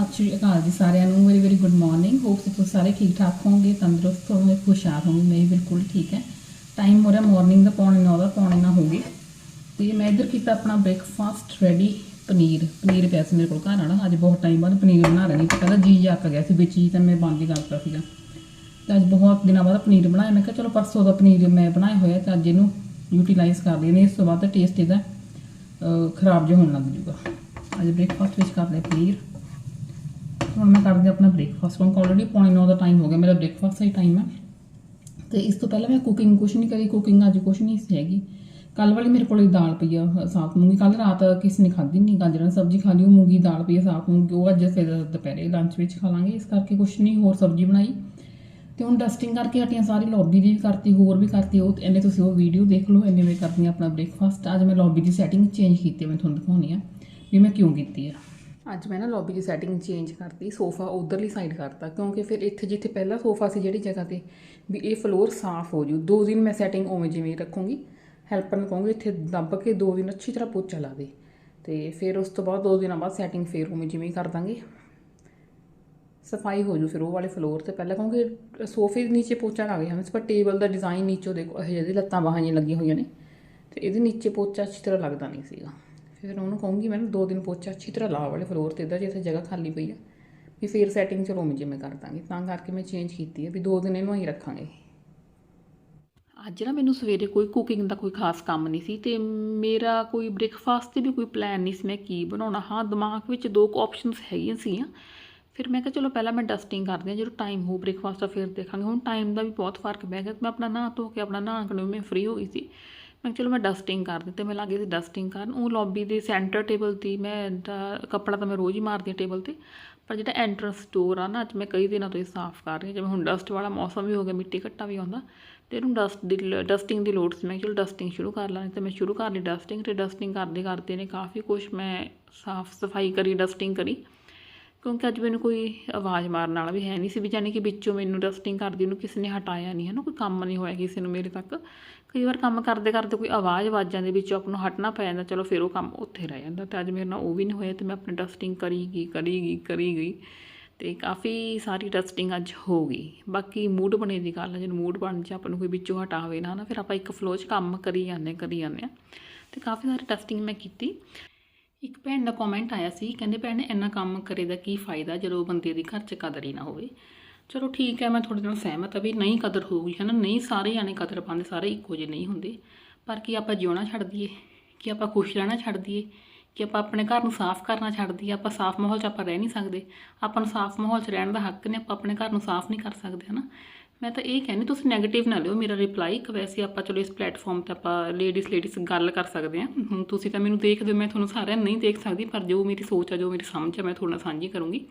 ਸਤਿ ਸ਼੍ਰੀ ਅਕਾਲ ਜੀ ਸਾਰਿਆਂ ਨੂੰ very very good morning hope ਤੁਸੀਂ ਸਾਰੇ ਠੀਕ ਠਾਕ ਹੋਵੋਗੇ, ਤੰਦਰੁਸਤ ਹੋਵੋਗੇ ਖੁਸ਼ਹਾਲ ਹੋਵੋਗੇ, ਮੈਂ ਬਿਲਕੁਲ ਠੀਕ ਹੈ। ਟਾਈਮ ਹੋ ਰਿਹਾ ਮਾਰਨਿੰਗ ਦਾ, ਪੌਣੇ 9 ਦਾ, ਪੌਣੇ ਨਾ ਹੋ ਗਏ। ਤੇ ਮੈਂ ਇੱਧਰ ਕੀਤਾ ਆਪਣਾ ਬ੍ਰੇਕਫਾਸਟ ਰੈਡੀ ਪਨੀਰ। ਪਨੀਰ ਪਿਆ ਸੀ ਮੇਰੇ ਕੋਲ ਘਰ ਵਾਲਾ, ਅੱਜ ਬਹੁਤ ਟਾਈਮ ਬਾਅਦ ਪਨੀਰ ਬਣਾ ਰਹੀ ਤੇ ਕਹਿੰਦਾ ਜੀ ਅੱਕ ਗਿਆ ਸੀ, ਵਿੱਚ ਹੀ ਤਾਂ ਮੈਂ ਬੰਦ ਹੀ ਕਰਤਾ ਸੀਗਾ। ਤੇ ਅੱਜ ਬਹੁਤ ਦਿਨਾਂ ਬਾਅਦ ਪਨੀਰ ਬਣਾਇਆ। ਮੈਂ ਕਿਹਾ ਚਲੋ ਪਰਸੋਂ ਦਾ ਪਨੀਰ ਮੈਂ ਬਣਾਇਆ ਹੋਇਆ, ਤੇ ਅੱਜ ਇਹਨੂੰ ਯੂਟਿਲਾਈਜ਼ ਕਰ ਲੈਨੇ ਇਸ ਤੋਂ ਬਾਅਦ ਟੇਸਟ ਇਹਦਾ ਖਰਾਬ ਜਿਹਾ ਹੋਣ ਲੱਗ ਜੂਗਾ ਅੱਜ ਬ੍ਰੇਕਫਾਸਟ ਵਿੱਚ ਕਰ ਲਿਆ ਪਨੀਰ। ਹੁਣ ਮੈਂ ਕਰਦੀ ਆਪਣਾ ਬ੍ਰੇਕਫਾਸਟ ਕਿਉਂਕਿ ਆਲਰੇਡੀ ਪੌਣੇ 9 ਦਾ ਟਾਈਮ ਹੋ ਗਿਆ, ਮੇਰਾ ਬ੍ਰੇਕਫਾਸਟ ਦਾ ਹੀ ਟਾਈਮ ਹੈ। ਤੇ ਇਸ ਤੋਂ ਪਹਿਲਾਂ ਮੈਂ ਕੁਕਿੰਗ ਕੁਛ ਨਹੀਂ ਕਰੀ ਕੁਕਿੰਗ ਅੱਜ ਕੁਛ ਨਹੀਂ ਸੀ ਹੈਗੀ। ਕੱਲ ਵਾਲੀ ਮੇਰੇ ਕੋਲੇ ਦਾਲ ਪਈ ਆ ਸਾਫ਼ ਮੂੰਗੀ ਕੱਲ ਰਾਤ ਕਿਸੇ ਨੇ ਖਾਧੀ ਨਹੀਂ ਗਾਜਰਾਂ ਸਬਜ਼ੀ ਖਾ ਲਈ, ਉਹ ਮੂੰਗੀ, ਦਾਲ ਪਈ ਆ ਸਾਫ਼ ਮੂੰਗੀ, ਉਹ ਅੱਜ ਫਿਰ ਦੁਪਹਿਰੇ ਲੰਚ ਵਿੱਚ ਖਾ ਲਾਂਗੇ, ਇਸ ਕਰਕੇ ਕੁਛ ਨਹੀਂ ਹੋਰ ਸਬਜ਼ੀ ਬਣਾਈ। ਤੇ ਹੁਣ ਡਸਟਿੰਗ ਕਰਕੇ ਹਟੀਆਂ ਸਾਰੀ ਲੌਬੀ ਦੀ ਵੀ ਕਰਤੀ, ਹੋਰ ਵੀ ਕਰਤੀ, ਉਹ ਇਹਨੇ ਤੁਸੀਂ ਉਹ ਵੀਡੀਓ ਦੇਖ ਲਓ, ਇਹਨੇ ਮੈਂ ਕਰਦੀ ਹਾਂ ਆਪਣਾ ਬ੍ਰੇਕਫਾਸਟ ਅੱਜ ਮੈਂ ਲੌਬੀ ਦੀ ਸੈਟਿੰਗ ਚੇਂਜ ਕੀਤੀ ਮੈਂ ਤੁਹਾਨੂੰ ਦਿਖਾਉਣੀ ਆ ਵੀ ਮੈਂ ਕਿਉਂ ਕੀਤੀ ਆ। ਅੱਜ ਮੈਂ ਨਾ ਲੌਬੀ ਦੀ ਸੈਟਿੰਗ ਚੇਂਜ ਕਰਤੀ ਸੋਫਾ ਉਧਰਲੀ ਸਾਈਡ ਕਰਤਾ, ਕਿਉਂਕਿ ਫਿਰ ਇੱਥੇ ਜਿੱਥੇ ਪਹਿਲਾ ਸੋਫਾ ਸੀ ਜਿਹੜੀ ਜਗ੍ਹਾ ਤੇ, ਵੀ ਇਹ ਫਲੋਰ ਸਾਫ਼ ਹੋ ਜੂ। ਦੋ ਦਿਨ ਮੈਂ ਸੈਟਿੰਗ ਉਵੇਂ ਜਿਵੇਂ ਰੱਖੂੰਗੀ ਹੈਲਪਰ ਨੂੰ ਕਹੂੰਗੀ ਇੱਥੇ ਦੱਬ ਕੇ ਦੋ ਦਿਨ ਅੱਛੀ ਤਰ੍ਹਾਂ ਪੋਚਾ ਲਾ ਦੇ। ਤੇ ਫਿਰ ਉਸ ਤੋਂ ਬਾਅਦ ਦੋ ਦਿਨਾਂ ਬਾਅਦ ਸੈਟਿੰਗ ਫੇਰ ਉਵੇਂ ਜਿਵੇਂ ਕਰ ਦਾਂਗੇ। ਸਫ਼ਾਈ ਹੋ ਜੂ ਫਿਰ ਉਹ ਵਾਲੇ ਫਲੋਰ ਤੇ ਪਹਿਲਾਂ, ਕਿਉਂਕਿ ਸੋਫੇ ਦੇ ਨੀਚੇ ਪੋਚਾ ਲੱਗ ਗਿਆ ਪਰ ਟੇਬਲ ਦਾ ਡਿਜ਼ਾਈਨ ਨੀਚੋਂ ਦੇਖੋ, ਇਹ ਜਿਹੀ ਲੱਤਾਂ ਬਾਹਾਂ ਜਿਹੀਆਂ ਲੱਗੀਆਂ ਹੋਈਆਂ ਨੇ, ਤੇ ਇਹਦੇ ਨੀਚੇ ਪੋਚਾ ਅੱਛੀ ਤਰ੍ਹਾਂ ਲੱਗਦਾ ਨਹੀਂ ਸੀਗਾ। ਫਿਰ ਉਹਨੂੰ ਕਹੂੰਗੀ, ਮੈਨੂੰ ਦੋ ਦਿਨ ਪੋਚਾ ਅੱਛੀ ਤਰ੍ਹਾਂ ਲਾ ਵਾਲੇ ਫਲੋਰ ਤੇ ਇਦਾਂ ਜਿੱਥੇ ਜਗ੍ਹਾ ਖਾਲੀ ਪਈ ਆ, ਵੀ ਫਿਰ ਸੈਟਿੰਗ ਚਲੋ ਮੈਂ ਜਿਵੇਂ ਕਰ ਦਾਂਗੀ। ਤਾਂ ਕਰਕੇ ਮੈਂ ਚੇਂਜ ਕੀਤੀ ਹੈ ਵੀ ਦੋ ਦਿਨ ਇਹਨੂੰ ਹੀ ਰੱਖਾਂਗੇ। ਅੱਜ ਨਾ ਮੈਨੂੰ ਸਵੇਰੇ ਕੋਈ ਕੁਕਿੰਗ ਦਾ ਕੋਈ ਖਾਸ ਕੰਮ ਨਹੀਂ ਸੀ ਤੇ ਮੇਰਾ ਕੋਈ ਬ੍ਰੇਕਫਾਸਟ ਤੇ ਵੀ ਕੋਈ ਪਲਾਨ ਨਹੀਂ ਸੀ ਮੈਂ ਕੀ ਬਣਾਉਣਾ। ਹਾਂ, ਦਿਮਾਗ ਵਿੱਚ ਦੋ ਕੁ ਆਪਸ਼ਨਸ ਹੈਗੀਆਂ ਸੀਆਂ। ਫਿਰ ਮੈਂ ਕਿਹਾ, ਚਲੋ ਪਹਿਲਾਂ ਮੈਂ ਡਸਟਿੰਗ ਕਰਦੀ ਹਾਂ, ਜਦੋਂ ਟਾਈਮ ਹੋ ਬ੍ਰੇਕਫਾਸਟ ਦਾ ਫਿਰ ਦੇਖਾਂਗੇ। ਹੁਣ ਟਾਈਮ ਦਾ ਵੀ ਬਹੁਤ ਫ਼ਰਕ ਪੈ ਗਿਆ ਮੈਂ ਆਪਣਾ ਨਹਾ ਧੋ ਕੇ, ਆਪਣਾ ਨਹਾ ਕੇ ਮੈਂ ਫ੍ਰੀ ਹੋ ਗਈ ਸੀ। ਮੈਂ ਚਲੋ ਮੈਂ ਡਸਟਿੰਗ ਕਰ ਦਿੱਤੇ, ਮੈਂ ਲੱਗੀ ਸੀ ਡਸਟਿੰਗ ਕਰਨ, ਉਹ ਲੌਬੀ ਦੇ ਸੈਂਟਰ ਟੇਬਲ ਤੇ ਮੈਂ ਕੱਪੜਾ ਤਾਂ ਮੈਂ ਰੋਜ਼ ਹੀ ਮਾਰਦੀ ਹਾਂ ਟੇਬਲ ਤੇ, ਪਰ ਜਿਹੜਾ ਐਂਟਰੈਂਸ ਡੋਰ ਆ ਨਾ, ਅੱਜ ਮੈਂ ਕਈ ਦਿਨਾਂ ਤੋਂ ਇਹ ਸਾਫ਼ ਕਰ ਰਹੀ ਹਾਂ, ਜਿਵੇਂ ਹੁਣ ਡਸਟ ਵਾਲਾ ਮੌਸਮ ਵੀ ਹੋ ਗਿਆ, ਮਿੱਟੀ ਘੱਟਾ ਵੀ ਆਉਂਦਾ, ਤੇ ਇਹਨੂੰ ਡਸਟ ਦੀ ਡਸਟਿੰਗ ਦੀ ਲੋੜ ਸੀ, ਮੈਂ ਕਿਹਾ ਚਲੋ ਡਸਟਿੰਗ ਸ਼ੁਰੂ ਕਰ ਲਾਂ ਤੇ ਮੈਂ ਸ਼ੁਰੂ ਕਰ ਲਈ ਡਸਟਿੰਗ ਤੇ ਡਸਟਿੰਗ ਕਰਦੇ ਕਰਦੇ ਨੇ ਕਾਫੀ ਕੁਝ ਮੈਂ ਸਾਫ਼ ਸਫ਼ਾਈ ਕਰੀ ਡਸਟਿੰਗ ਕਰੀ। ਕਿਉਂਕਿ ਅੱਜ ਮੈਨੂੰ ਕੋਈ ਆਵਾਜ਼ ਮਾਰਨ ਵਾਲਾ ਵੀ ਹੈ ਨਹੀਂ ਸੀ ਵੀ ਜਾਨੀ ਕਿ ਵਿੱਚੋਂ ਮੈਨੂੰ ਡਸਟਿੰਗ ਕਰਦੀ ਉਹਨੂੰ ਕਿਸੇ ਨੇ ਹਟਾਇਆ ਨਹੀਂ ਹੈ ਨਾ ਕੋਈ ਕੰਮ ਨਹੀਂ ਹੋਇਆ ਕਿਸੇ ਨੂੰ ਮੇਰੇ ਤੱਕ। ਕਈ ਵਾਰ ਕੰਮ ਕਰਦੇ ਕਰਦੇ ਕੋਈ ਆਵਾਜ਼ ਵੱਜ ਦੇ ਵਿੱਚੋਂ ਆਪ ਨੂੰ ਹਟਣਾ ਪੈ ਜਾਂਦਾ, ਚਲੋ ਫਿਰ ਉਹ ਕੰਮ ਉੱਥੇ ਰਹਿ ਜਾਂਦਾ ਤੇ ਅੱਜ ਮੇਰੇ ਨਾਲ ਉਹ ਵੀ ਨਹੀਂ ਹੋਇਆ ਤੇ ਮੈਂ ਆਪਣੀ ਡਸਟਿੰਗ ਕਰੀ ਗਈ ਕਰੀ ਗਈ ਕਰੀ ਗਈ ਤੇ ਕਾਫੀ ਸਾਰੀ ਡਸਟਿੰਗ ਅੱਜ ਹੋ ਗਈ। ਬਾਕੀ ਮੂਡ ਬਣੇ ਦੀ ਗੱਲ ਹੈ ਜਦੋਂ ਮੂਡ ਬਣ ਜਾ ਆਪਾਂ ਨੂੰ ਕੋਈ ਵਿੱਚੋਂ ਹਟਾਵੇ ਨਾ ਨਾ ਫਿਰ ਆਪਾਂ ਇੱਕ ਫਲੋ 'ਚ ਕੰਮ ਕਰੀ ਜਾਂਦੇ ਕਰੀ ਜਾਂਦੇ ਆ ਤੇ ਕਾਫੀ ਸਾਰੀ ਡਸਟਿੰਗ ਮੈਂ ਕੀਤੀ। ਇੱਕ ਭੈਣ ਦਾ ਕਮੈਂਟ ਆਇਆ ਸੀ, ਕਹਿੰਦੇ ਭੈਣ ਨੇ ਇੰਨਾ ਕੰਮ ਕਰੇ ਦਾ ਕੀ ਫਾਇਦਾ ਜਦੋਂ ਬੰਦੇ ਦੀ ਘਰ 'ਚ ਕਦਰ ਹੀ ਨਾ ਹੋਵੇ। ਚਲੋ ਠੀਕ ਹੈ, ਮੈਂ ਤੁਹਾਡੇ ਨਾਲ ਸਹਿਮਤ ਹਾਂ ਵੀ ਨਹੀਂ ਕਦਰ ਹੋਊਗੀ ਹੈ ਨਾ ਨਹੀਂ ਸਾਰੇ ਜਾਣੇ ਕਦਰ ਪਾਉਂਦੇ, ਸਾਰੇ ਇੱਕੋ ਜਿਹੇ ਨਹੀਂ ਹੁੰਦੇ। ਪਰ ਕੀ ਆਪਾਂ ਜਿਉਣਾ ਛੱਡ ਦਈਏ? ਕਿ ਆਪਾਂ ਖੁਸ਼ ਰਹਿਣਾ ਛੱਡ ਦਈਏ? ਕਿ ਆਪਾਂ ਆਪਣੇ ਘਰ ਨੂੰ ਸਾਫ਼ ਕਰਨਾ ਛੱਡ ਦਈਏ? ਆਪਾਂ ਸਾਫ਼ ਮਾਹੌਲ 'ਚ ਆਪਾਂ ਰਹਿ ਨਹੀਂ ਸਕਦੇ। ਆਪਾਂ ਨੂੰ ਸਾਫ਼ ਮਾਹੌਲ 'ਚ ਰਹਿਣ ਦਾ ਹੱਕ ਨੇ ਆਪਾਂ ਆਪਣੇ ਘਰ ਨੂੰ ਸਾਫ਼ ਨਹੀਂ ਕਰ ਸਕਦੇ, ਹਨਾ? ਮੈਂ ਤਾਂ ਇਹ ਕਹਿੰਦੀ, ਤੁਸੀਂ 네ਗੇਟਿਵ ਨਾ ਲਿਓ, ਮੇਰਾ ਰਿਪਲਾਈ ਕਿ ਵੈਸੇ ਆਪਾਂ ਚਲੋ ਇਸ ਪਲੇਟਫਾਰਮ ਤੇ ਆਪਾਂ ਲੇਡੀਜ਼ ਲੇਡੀਜ਼ ਗੱਲ ਕਰ ਸਕਦੇ ਹਾਂ। ਹੁਣ ਤੁਸੀਂ ਤਾਂ ਮੈਨੂੰ ਦੇਖਦੇ ਹੋ ਮੈਂ ਤੁਹਾਨੂੰ ਸਾਰਿਆਂ ਨੂੰ ਨਹੀਂ ਦੇਖ ਸਕਦੀ, ਪਰ ਜੋ ਮੇਰੀ ਸੋਚ ਆ, ਜੋ ਮੇਰੀ ਸਮਝ ਆ, ਮੈਂ ਤੁਹਾਡੇ ਨਾਲ ਸਾਂਝੀ ਕਰੂੰਗੀ।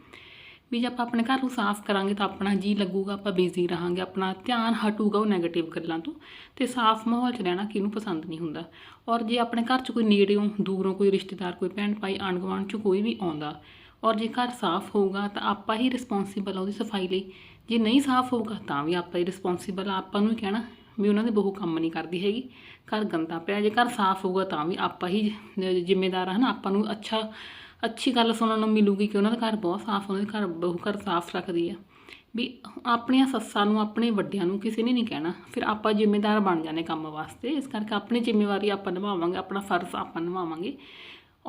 ਵੀ ਜੇ ਆਪਾਂ ਆਪਣੇ ਘਰ ਨੂੰ ਸਾਫ਼ ਕਰਾਂਗੇ ਤਾਂ ਆਪਣਾ ਜੀ ਲੱਗੂਗਾ, ਆਪਾਂ ਬਿਜ਼ੀ ਰਹਾਂਗੇ, ਆਪਣਾ ਧਿਆਨ ਹਟੂਗਾ ਉਹ 네ਗੇਟਿਵ ਗੱਲਾਂ ਤੋਂ ਤੇ ਸਾਫ਼ ਮਾਹੌਲ 'ਚ ਰਹਿਣਾ ਕਿਹਨੂੰ ਪਸੰਦ ਨਹੀਂ ਹੁੰਦਾ। ਔਰ ਜੇ ਆਪਣੇ ਘਰ 'ਚ ਕੋਈ ਨੇੜਿਓਂ, ਦੂਰੋਂ ਕੋਈ ਰਿਸ਼ਤੇਦਾਰ, ਕੋਈ ਭੈਣ ਭਾਈ ਆਂਢ ਗੁਆਂਢ 'ਚ ਕੋਈ ਵੀ ਆਉਂਦਾ ਔਰ ਜੇ ਘਰ ਸਾਫ਼ ਹੋਊਗਾ ਤਾਂ ਆਪਾਂ ਹੀ ਰਿਸਪੌਂਸੀਬਲ ਆ ਉਹਦੀ ਸਫ਼ਾਈ ਲਈ। ਜੇ ਨਹੀਂ ਸਾਫ਼ ਹੋਊਗਾ ਤਾਂ ਵੀ ਆਪਾਂ ਹੀ ਰਿਸਪੌਂਸੀਬਲ ਆ। ਆਪਾਂ ਨੂੰ ਹੀ ਕਹਿਣਾ ਵੀ ਉਹਨਾਂ ਦੀ ਬਹੂ ਕੰਮ ਨਹੀਂ ਕਰਦੀ ਹੈਗੀ। ਘਰ ਗੰਦਾ ਪਿਆ। ਜੇ ਘਰ ਸਾਫ਼ ਹੋਊਗਾ ਤਾਂ ਵੀ ਆਪਾਂ ਹੀ ਜ਼ਿੰਮੇਦਾਰ ਆ, ਹਨਾ? ਆਪਾਂ ਨੂੰ ਅੱਛਾ, ਅੱਛੀ ਗੱਲ ਸੁਣਨ ਨੂੰ ਮਿਲੂਗੀ ਕਿ ਉਹਨਾਂ ਦਾ ਘਰ ਬਹੁਤ ਸਾਫ਼, ਉਹਨਾਂ ਦੇ ਘਰ ਬਹੂ ਘਰ ਸਾਫ਼ ਰੱਖਦੀ ਆ। ਵੀ ਆਪਣੀਆਂ ਸੱਸਾਂ ਨੂੰ, ਆਪਣੇ ਵੱਡਿਆਂ ਨੂੰ ਕਿਸੇ ਨੇ ਨਹੀਂ ਕਹਿਣਾ। ਫਿਰ ਆਪਾਂ ਜ਼ਿੰਮੇਦਾਰ ਬਣ ਜਾਂਦੇ ਕੰਮ ਵਾਸਤੇ। ਇਸ ਕਰਕੇ ਆਪਣੀ ਜ਼ਿੰਮੇਵਾਰੀ ਆਪਾਂ ਨਿਭਾਵਾਂਗੇ, ਆਪਣਾ ਫਰਜ਼ ਆਪਾਂ ਨਿਭਾਵਾਂਗੇ।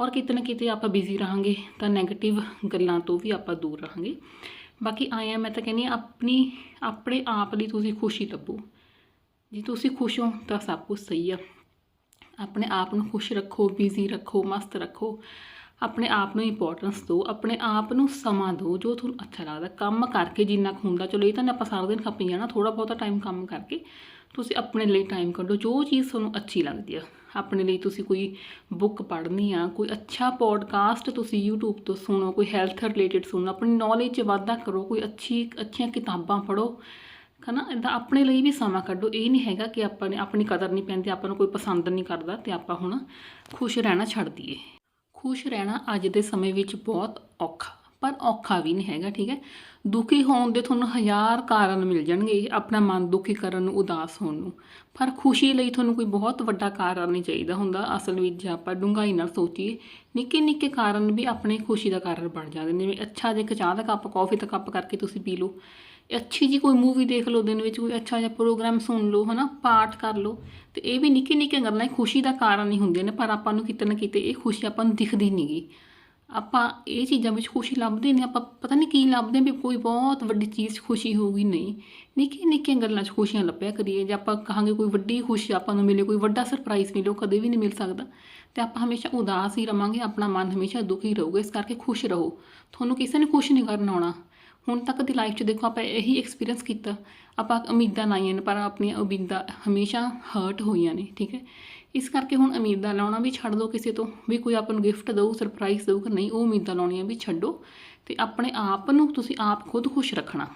ਔਰ ਕਿਤੇ ਨਾ ਕਿਤੇ ਆਪਾਂ ਬਿਜ਼ੀ ਰਹਾਂਗੇ ਤਾਂ 네ਗੇਟਿਵ ਗੱਲਾਂ ਤੋਂ ਵੀ ਆਪਾਂ ਦੂਰ ਰਹਾਂਗੇ। ਬਾਕੀ ਆਏ ਆ ਮੈਂ ਤਾਂ ਕਹਿੰਦੀ ਹਾਂ, ਆਪਣੀ, ਆਪਣੇ ਆਪ ਲਈ ਤੁਸੀਂ ਖੁਸ਼ੀ ਲੱਭੋ। ਜੇ ਤੁਸੀਂ ਖੁਸ਼ ਹੋ ਤਾਂ ਸਭ ਕੁਝ ਸਹੀ ਆ। ਆਪਣੇ ਆਪ ਨੂੰ ਖੁਸ਼ ਰੱਖੋ ਬਿਜ਼ੀ ਰੱਖੋ, ਮਸਤ ਰੱਖੋ। ਆਪਣੇ ਆਪ ਨੂੰ ਇੰਪੋਰਟੈਂਸ ਦਿਓ, ਆਪਣੇ ਆਪ ਨੂੰ ਸਮਾਂ ਦਿਓ, ਜੋ ਤੁਹਾਨੂੰ ਅੱਛਾ ਲੱਗਦਾ। ਕੰਮ ਕਰਕੇ ਜਿੰਨਾ ਕੁ ਹੁੰਦਾ, ਚਲੋ ਇਹ ਤਾਂ ਨਹੀਂ ਆਪਾਂ ਸਾਰਾ ਦਿਨ ਖੱਪੀ ਜਾਣਾ ਥੋੜਾ ਬਹੁਤਾ ਟਾਈਮ ਕੰਮ ਕਰਕੇ। ਤੁਸੀਂ ਆਪਣੇ ਲਈ ਟਾਈਮ ਕੱਢੋ, ਜੋ ਚੀਜ਼ ਤੁਹਾਨੂੰ ਅੱਛੀ ਲੱਗਦੀ ਆ। ਆਪਣੇ ਲਈ ਤੁਸੀਂ ਕੋਈ ਬੁੱਕ ਪੜ੍ਹਨੀ ਆ, ਕੋਈ ਅੱਛਾ ਪੋਡਕਾਸਟ ਤੁਸੀਂ YouTube ਤੋਂ ਸੁਣੋ, ਕੋਈ ਹੈਲਥ ਰਿਲੇਟਡ ਸੁਣੋ, ਆਪਣੀ ਨੌਲੇਜ 'ਚ ਵਾਧਾ ਕਰੋ, ਕੋਈ ਅੱਛੀ, ਅੱਛੀਆਂ ਕਿਤਾਬਾਂ ਪੜ੍ਹੋ। ਹਨਾ ਇਦਾਂ ਆਪਣੇ ਲਈ ਵੀ ਸਮਾਂ ਕੱਢੋ। ਇਹ ਨਹੀਂ ਹੈਗਾ ਕਿ ਆਪਾਂ ਨੇ ਆਪਣੀ ਕਦਰ ਨਹੀਂ ਪੈਂਦੀ, ਆਪਾਂ ਨੂੰ ਕੋਈ ਪਸੰਦ ਨਹੀਂ ਕਰਦਾ ਤੇ ਆਪਾਂ ਹੁਣ ਖੁਸ਼ ਰਹਿਣਾ ਛੱਡ ਦਈਏ। ਖੁਸ਼ ਰਹਿਣਾ ਅੱਜ ਦੇ ਸਮੇਂ ਵਿੱਚ ਬਹੁਤ ਔਖਾ। ਪਰ ਔਖਾ ਵੀ ਨਹੀਂ ਹੈਗਾ, ਠੀਕ ਹੈ? ਦੁਖੀ ਹੋਣ ਦੇ ਤੁਹਾਨੂੰ ਹਜ਼ਾਰ ਕਾਰਨ ਮਿਲ ਜਾਣਗੇ ਆਪਣਾ ਮਨ ਦੁਖੀ ਕਰਨ ਨੂੰ, ਉਦਾਸ ਹੋਣ ਨੂੰ। ਪਰ ਖੁਸ਼ੀ ਲਈ ਤੁਹਾਨੂੰ ਕੋਈ ਬਹੁਤ ਵੱਡਾ ਕਾਰਨ ਨਹੀਂ ਚਾਹੀਦਾ ਹੁੰਦਾ। ਅਸਲ ਵਿੱਚ ਜੇ ਆਪਾਂ ਡੂੰਘਾਈ ਨਾਲ ਸੋਚੀਏ, ਨਿੱਕੇ ਨਿੱਕੇ ਕਾਰਨ ਵੀ ਆਪਣੇ ਖੁਸ਼ੀ ਦਾ ਕਾਰਨ ਬਣ ਜਾਂਦੇ ਨੇ। ਜਿਵੇਂ ਅੱਛਾ ਜਿਹਾ ਇੱਕ ਚਾਹ ਦਾ ਕੱਪ, ਕੌਫੀ ਦਾ ਕੱਪ ਕਰਕੇ ਤੁਸੀਂ ਪੀ ਲਓ, ਅੱਛੀ ਜੀ ਕੋਈ ਮੂਵੀ ਦੇਖ ਲਓ ਦਿਨ ਵਿੱਚ, ਕੋਈ ਅੱਛਾ ਜਿਹਾ ਪ੍ਰੋਗਰਾਮ ਸੁਣ ਲਓ, ਹਨਾ, ਪਾਠ ਕਰ ਲਓ, ਤੇ ਇਹ ਵੀ ਨਿੱਕੀ ਨਿੱਕੀਆਂ ਗੱਲਾਂ ਖੁਸ਼ੀ ਦਾ ਕਾਰਨ ਹੀ ਹੁੰਦੀਆਂ ਨੇ। ਪਰ ਆਪਾਂ ਨੂੰ ਕਿਤੇ ਨਾ ਕਿਤੇ ਇਹ ਖੁਸ਼ੀ ਆਪਾਂ ਨੂੰ ਦਿਖਦੀ ਨਹੀਂਗੀ ਆਪਾਂ ਇਹ ਚੀਜ਼ਾਂ ਵਿੱਚ ਖੁਸ਼ੀ ਲੱਭਦੇ ਨੇ ਆਪਾਂ ਪਤਾ ਨਹੀਂ ਕੀ ਲੱਭਦੇ ਵੀ ਕੋਈ ਬਹੁਤ ਵੱਡੀ ਚੀਜ਼ 'ਚ ਖੁਸ਼ੀ ਹੋਊਗੀ, ਨਹੀਂ। ਨਿੱਕੀਆਂ ਨਿੱਕੀਆਂ ਗੱਲਾਂ 'ਚ ਖੁਸ਼ੀਆਂ ਲੱਭਿਆ ਕਰੀਏ, ਜੇ ਆਪਾਂ ਕਹਾਂਗੇ ਕੋਈ ਵੱਡੀ ਖੁਸ਼ੀ ਆਪਾਂ ਨੂੰ ਮਿਲੇ, ਕੋਈ ਵੱਡਾ ਸਰਪ੍ਰਾਈਜ਼ ਮਿਲੇ, ਉਹ ਕਦੇ ਵੀ ਨਹੀਂ ਮਿਲ ਸਕਦਾ। ਤੇ ਆਪਾਂ ਹਮੇਸ਼ਾ ਉਦਾਸ ਹੀ ਰਵਾਂਗੇ, ਆਪਣਾ ਮਨ ਹਮੇਸ਼ਾ ਦੁਖੀ ਰਹੂਗਾ, ਇਸ ਕਰਕੇ ਖੁਸ਼ ਰਹੋ। ਤੁਹਾਨੂੰ ਕਿਸੇ ਨੇ ਖੁਸ਼ ਨਹੀਂ ਕਰਨ ਆਉਣਾ। ਹੁਣ ਤੱਕ ਦੀ ਲਾਈਫ 'ਚ ਦੇਖੋ, ਆਪਾਂ ਇਹੀ ਐਕਸਪੀਰੀਅੰਸ ਕੀਤਾ। ਆਪਾਂ ਉਮੀਦਾਂ ਲਾਈਆਂ ਨੇ, ਪਰ ਆਪਣੀਆਂ ਉਮੀਦਾਂ ਹਮੇਸ਼ਾ ਹਰਟ ਹੋਈਆਂ ਨੇ, ਠੀਕ ਹੈ? ਇਸ ਕਰਕੇ ਹੁਣ ਉਮੀਦਾਂ ਲਾਉਣਾ ਵੀ ਛੱਡ ਦਿਓ ਕਿਸੇ ਤੋਂ, ਵੀ ਕੋਈ ਆਪਾਂ ਨੂੰ ਗਿਫਟ ਦਊ ਸਰਪ੍ਰਾਈਜ਼ ਦਊਗਾ ਨਹੀਂ, ਉਹ ਉਮੀਦਾਂ ਲਾਉਣੀਆਂ ਵੀ ਛੱਡੋ। ਤੇ ਆਪਣੇ ਆਪ ਨੂੰ ਤੁਸੀਂ ਆਪ ਖੁਦ ਖੁਸ਼ ਰੱਖਣਾ।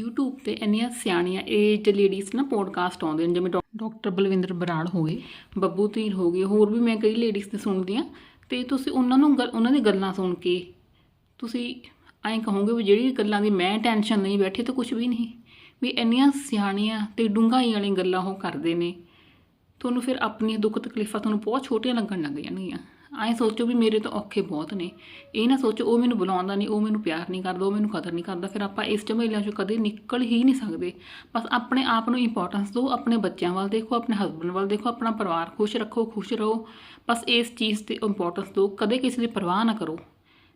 YouTube ਤੇ ਇੰਨੀਆਂ ਸਿਆਣੀਆਂ ਏਜਡ ਲੇਡੀਜ਼ ਨਾ ਪੋਡਕਾਸਟ ਆਉਂਦੇ ਨੇ, ਜਿਵੇਂ ਡਾਕਟਰ ਬਲਵਿੰਦਰ ਬਰਾੜ ਹੋ ਗਏ, ਬੱਬੂ ਧੀਰ ਹੋ ਗਏ, ਹੋਰ ਵੀ ਮੈਂ ਕਈ ਲੇਡੀਜ਼ ਤੇ ਸੁਣਦੀ ਆ। ਤੇ ਤੁਸੀਂ ਉਹਨਾਂ ਨੂੰ ਗੱਲ- ਉਹਨਾਂ ਦੀ ਗੱਲਾਂ ਸੁਣ ਕੇ ਤੁਸੀਂ ਐਂ ਕਹੋਗੇ ਵੀ ਜਿਹੜੀ ਗੱਲਾਂ ਦੀ ਮੈਂ ਟੈਨਸ਼ਨ ਨਹੀਂ ਬੈਠੀ, ਤਾਂ ਕੁਝ ਵੀ ਨਹੀਂ। ਵੀ ਇੰਨੀਆਂ ਸਿਆਣੀਆਂ ਤੇ ਡੂੰਘਾਈ ਵਾਲੀਆਂ ਗੱਲਾਂ ਉਹ ਕਰਦੇ ਨੇ। ਤੁਹਾਨੂੰ ਫਿਰ ਆਪਣੀਆਂ ਦੁੱਖ ਤਕਲੀਫਾਂ ਤੁਹਾਨੂੰ ਬਹੁਤ ਛੋਟੀਆਂ ਲੱਗਣ ਲੱਗ ਜਾਣਗੀਆਂ। ਐਂ ਸੋਚੋ ਵੀ ਮੇਰੇ ਤਾਂ ਔਖੇ ਬਹੁਤ ਨੇ। ਇਹ ਨਾ ਸੋਚੋ ਉਹ ਮੈਨੂੰ ਬੁਲਾਉਂਦਾ ਨਹੀਂ, ਉਹ ਮੈਨੂੰ ਪਿਆਰ ਨਹੀਂ ਕਰਦਾ, ਉਹ ਮੈਨੂੰ ਕਦਰ ਨਹੀਂ ਕਰਦਾ। ਫਿਰ ਆਪਾਂ ਇਸ ਝਮੇਲਿਆਂ 'ਚੋਂ ਕਦੇ ਨਿਕਲ ਹੀ ਨਹੀਂ ਸਕਦੇ। ਬਸ ਆਪਣੇ ਆਪ ਨੂੰ ਇੰਪੋਰਟੈਂਸ ਦਿਓ, ਆਪਣੇ ਬੱਚਿਆਂ ਵੱਲ ਦੇਖੋ, ਆਪਣੇ ਹਸਬੰਡ ਵੱਲ ਦੇਖੋ, ਆਪਣਾ ਪਰਿਵਾਰ ਖੁਸ਼ ਰੱਖੋ, ਖੁਸ਼ ਰਹੋ। ਬਸ ਇਸ ਚੀਜ਼ ਤੇ ਇੰਪੋਰਟੈਂਸ ਦਿਓ, ਕਦੇ ਕਿਸੇ ਦੀ ਪਰਵਾਹ ਨਾ ਕਰੋ।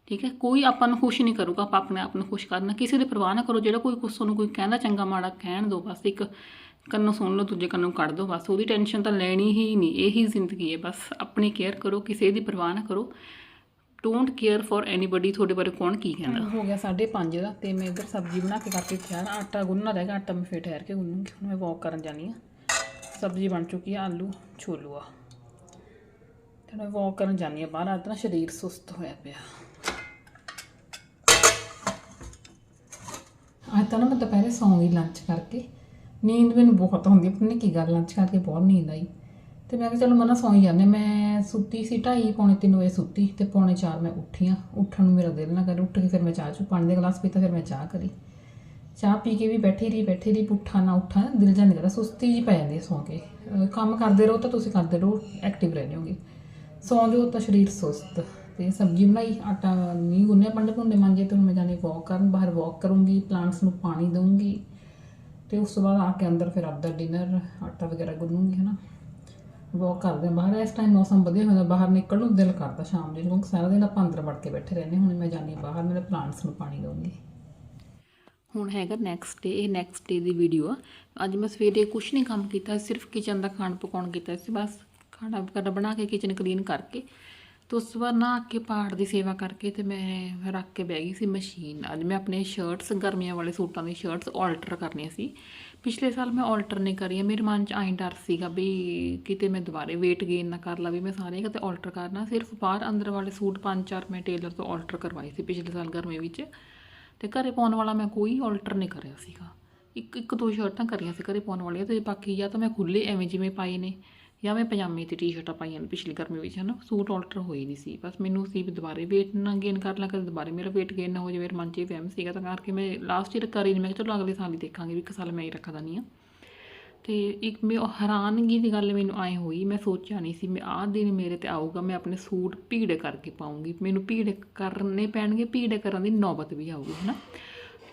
ਠੀਕ ਹੈ? ਕੋਈ ਆਪਾਂ ਨੂੰ ਖੁਸ਼ ਨਹੀਂ ਕਰੂਗਾ, ਆਪਾਂ ਆਪਣੇ ਆਪ ਨੂੰ ਖੁਸ਼ ਕਰਨਾ ਕਿਸੇ ਦੀ ਪਰਵਾਹ ਨਾ ਕਰੋ, ਜਿਹੜਾ ਕੋਈ ਕੁਛ ਤੁਹਾਨੂੰ ਕੋਈ ਕਹਿੰਦਾ, ਚੰਗਾ ਮਾੜਾ ਕਹਿਣ ਦਿਓ, ਬਸ ਇੱਕ ਕੰਨੋਂ ਸੁਣ ਲਓ, ਦੂਜੇ ਕੰਨੋਂ ਕੱਢ ਦਿਓ ਬਸ ਉਹਦੀ ਟੈਨਸ਼ਨ ਤਾਂ ਲੈਣੀ ਹੀ ਨਹੀਂ, ਇਹੀ ਜ਼ਿੰਦਗੀ ਹੈ, ਬਸ ਆਪਣੀ ਕੇਅਰ ਕਰੋ, ਕਿਸੇ ਦੀ ਪਰਵਾਹ ਨਾ ਕਰੋ। ਡੋਂਟ ਕੇਅਰ ਫॉर ਐਨੀਬਾਡੀ ਤੁਹਾਡੇ ਬਾਰੇ ਕੌਣ ਕੀ ਕਹਿੰਦਾ? ਹੋ ਗਿਆ 5:30 ਦਾ, ਤੇ ਮੈਂ ਇੱਧਰ ਸਬਜ਼ੀ ਬਣਾ ਕੇ ਕਰਕੇ ਖਿਆਲ ਆਟਾ ਗੁੰਨਣਾ ਰਹਿ ਗਿਆ, ਆਟਾ ਮੈਂ ਫੇਰ ਠਹਿਰ ਕੇ ਗੁੰਨੂੰਗੀ, ਹੁਣ ਮੈਂ ਵਾਕ ਕਰਨ ਜਾਣੀ ਆ। ਸਬਜ਼ੀ ਬਣ ਚੁੱਕੀ ਆ, ਆਲੂ, ਛੋਲੂ ਆ। ਤੇ ਮੈਂ ਵਾਕ ਕਰਨ ਜਾਣੀ ਆ ਬਾਹਰ ਅੱਜ ਨਾ ਸਰੀਰ ਸੁਸਤ ਹੋਇਆ ਪਿਆ। ਅੱਜ ਤਾਂ ਨਾ ਮੈਂ ਦੁਪਹਿਰੇ ਸੌਂ ਗਈ ਲੰਚ ਕਰਕੇ। ਨੀਂਦ ਮੈਨੂੰ ਬਹੁਤ ਆਉਂਦੀ ਹੈ ਪਤਾ ਨਹੀਂ ਕੀ ਗੱਲ ਲੰਚ ਕਰਕੇ ਬਹੁਤ ਨੀਂਦ ਆਈ। ਤੇ ਮੈਂ ਕਿਹਾ ਚਲੋ ਮਨਾ ਸੌਂ ਹੀ ਜਾਂਦੇ ਮੈਂ ਸੁੱਤੀ ਸੀ ਢਾਈ, ਪੌਣੇ 3 ਵਜੇ ਸੁੱਤੀ ਤੇ ਪੌਣੇ 4 ਮੈਂ ਉੱਠੀ ਆ। ਉੱਠਣ ਨੂੰ ਮੇਰਾ ਦਿਲ ਨਾ ਕਰ। ਉੱਠ ਕੇ ਫਿਰ ਮੈਂ ਚਾਹ ਚੂ ਪਾਣੀ ਦੇ ਗਲਾਸ ਪੀਤਾ, ਫਿਰ ਮੈਂ ਚਾਹ ਕਰੀ। ਚਾਹ ਪੀ ਕੇ ਵੀ ਬੈਠੀ ਰਹੀ ਬੈਠੀ ਰਹੀ, ਪੁੱਠਾ ਨਾ ਉੱਠਾ, ਦਿਲ ਜਾਂ ਨਹੀਂ ਕਰਦਾ। ਸੁਸਤੀ ਜੀ ਪੈ ਜਾਂਦੀ ਹੈ ਸੌਂ ਕੇ। ਕੰਮ ਕਰਦੇ ਰਹੋ ਤਾਂ ਤੁਸੀਂ ਕਰਦੇ ਰਹੋ ਐਕਟਿਵ ਰਹਿ ਜਾਓਗੇ ਸੌਂ ਜਾਓ ਤਾਂ ਸਰੀਰ ਸੁਸਤ। ਤੇ ਸਬਜ਼ੀ ਬਣਾਈ, ਆਟਾ ਨਹੀਂ ਗੁੰਨਿਆ ਪੰਡੇ ਪੁੰਡੇ ਮੰਜੇ, ਤੇ ਹੁਣ ਮੈਂ ਜਾਣੀ ਵਾਕ ਕਰਨ। ਬਾਹਰ ਵਾਕ ਕਰੂੰਗੀ ਪਲਾਂਟਸ ਨੂੰ ਪਾਣੀ ਦਊਂਗੀ। ਤੇ ਉਸ ਤੋਂ ਬਾਅਦ ਆ ਕੇ ਅੰਦਰ ਫਿਰ ਆਪਦਾ ਡਿਨਰ ਆਟਾ ਵਗੈਰਾ ਗੁੰਨੂੰਗੀ, ਹਨਾ। ਵਾਕ ਕਰਦੇ ਹਾਂ ਬਾਹਰ। ਇਸ ਟਾਈਮ ਮੌਸਮ ਵਧੀਆ ਹੁੰਦਾ ਬਾਹਰ ਨਿਕਲਣ ਨੂੰ ਦਿਲ ਕਰਦਾ ਸ਼ਾਮ ਦੇ, ਕਿਉਂਕਿ ਸਾਰਾ ਦਿਨ ਆਪਾਂ ਅੰਦਰ ਵੜ ਕੇ ਬੈਠੇ ਰਹਿੰਦੇ ਹੁਣ ਮੈਂ ਜਾਣੀ ਬਾਹਰ ਮੇਰੇ ਪਲਾਂਟਸ ਨੂੰ ਪਾਣੀ ਦਊਂਗੀ। ਹੁਣ ਹੈਗਾ ਨੈਕਸਟ ਡੇ ਇਹ ਨੈਕਸਟ ਡੇ ਦੀ ਵੀਡੀਓ ਆ। ਅੱਜ ਮੈਂ ਸਵੇਰੇ ਕੁਝ ਨਹੀਂ ਕੰਮ ਕੀਤਾ, ਸਿਰਫ ਕਿਚਨ ਦਾ ਖਾਣ ਪਕਾਉਣ ਕੀਤਾ ਸੀ। ਬਸ ਖਾਣਾ ਵਗੈਰਾ ਬਣਾ ਕੇ ਕਿਚਨ ਕਲੀਨ ਕਰਕੇ ਤੇ ਉਸ ਤੋਂ ਬਾਅਦ ਨਹਾ ਕੇ ਪਾਠ ਦੀ ਸੇਵਾ ਕਰਕੇ ਤੇ ਮੈਂ ਰੱਖ ਕੇ ਬਹਿ ਗਈ ਸੀ ਮਸ਼ੀਨ ਅੱਜ ਮੈਂ ਆਪਣੇ ਸ਼ਰਟਸ ਗਰਮੀਆਂ ਵਾਲੇ ਸੂਟਾਂ ਦੀ ਸ਼ਰਟਸ ਆਲਟਰ ਕਰਨੀਆਂ ਸੀ। ਪਿਛਲੇ ਸਾਲ ਮੈਂ ਆਲਟਰ ਨਹੀਂ ਕਰੀਆਂ। ਮੇਰੇ ਮਨ 'ਚ ਐਂ ਡਰ ਸੀਗਾ ਵੀ ਕਿਤੇ ਮੈਂ ਦੁਬਾਰੇ weight gain ਨਾ ਕਰ ਲਾ ਵੀ ਮੈਂ ਸਾਰੇ ਕਿਤੇ ਆਲਟਰ ਕਰਨਾ। ਸਿਰਫ ਬਾਹਰ ਅੰਦਰ ਵਾਲੇ ਸੂਟ ਪੰਜ ਚਾਰ ਮੈਂ ਟੇਲਰ ਤੋਂ ਆਲਟਰ ਕਰਵਾਏ ਸੀ ਪਿਛਲੇ ਸਾਲ ਗਰਮੀ ਵਿੱਚ। ਤੇ ਘਰੇ ਪਾਉਣ ਵਾਲਾ ਮੈਂ ਕੋਈ ਆਲਟਰ ਨਹੀਂ ਕਰਿਆ ਸੀਗਾ। ਇੱਕ ਇੱਕ ਦੋ ਸ਼ਰਟਾਂ ਕਰੀਆਂ ਸੀ ਘਰੇ ਪਾਉਣ ਵਾਲੀਆਂ ਤੇ ਬਾਕੀ ਜਾਂ ਤਾਂ ਮੈਂ ਖੁੱਲੇ ਐਵੇਂ ਜਿਵੇਂ ਪਾਏ ਨੇ। ਜਾਂ ਮੈਂ ਪਜਾਮੇ ਤੇ ਟੀ-ਸ਼ਰਟਾਂ ਪਾਈਆਂ ਨੇ ਪਿਛਲੀ ਗਰਮੀ ਵਿੱਚ, ਹਨਾ? ਸੂਟ ਆਲਟਰ ਹੋਈ ਨਹੀਂ ਸੀ, ਬਸ ਮੈਨੂੰ ਸੀ ਵੀ ਦੁਬਾਰੇ weight ਨਾ ਗੇਨ ਕਰ ਲਾਂ, ਕਦੇ ਦੁਬਾਰੇ ਮੇਰਾ weight ਗੇਨ ਨਾ ਹੋ ਜਾਵੇ ਮੇਰੇ ਮਨ 'ਚ ਇਹ ਵਹਿਮ ਸੀਗਾ, ਤਾਂ ਕਰਕੇ ਮੈਂ ਲਾਸਟ ਈਅਰ ਕਰੀ ਨਹੀਂ ਮੈਂ ਕਿਹਾ ਚਲੋ ਅਗਲੇ ਸਾਲ ਹੀ ਦੇਖਾਂਗੇ ਵੀ ਇੱਕ ਸਾਲ ਮੈਂ ਹੀ ਰੱਖਦਾ ਨਹੀਂ ਆ। ਤੇ ਇੱਕ ਮੈਂ ਹੈਰਾਨਗੀ ਦੀ ਗੱਲ ਮੈਨੂੰ ਆਏ ਹੋਈ, ਮੈਂ ਸੋਚਿਆ ਨਹੀਂ ਸੀ, ਮੈਂ ਆਹ ਦਿਨ ਮੇਰੇ ਤੇ ਆਊਗਾ, ਮੈਂ ਆਪਣੇ ਸੂਟ ਭੀੜ ਕਰਕੇ ਪਾਉਂਗੀ ਮੈਨੂੰ ਭੀੜ ਕਰਨੇ ਪੈਣਗੇ, ਭੀੜ ਕਰਨ ਦੀ ਨੌਬਤ ਵੀ ਆਊਗੀ, ਹਨਾ?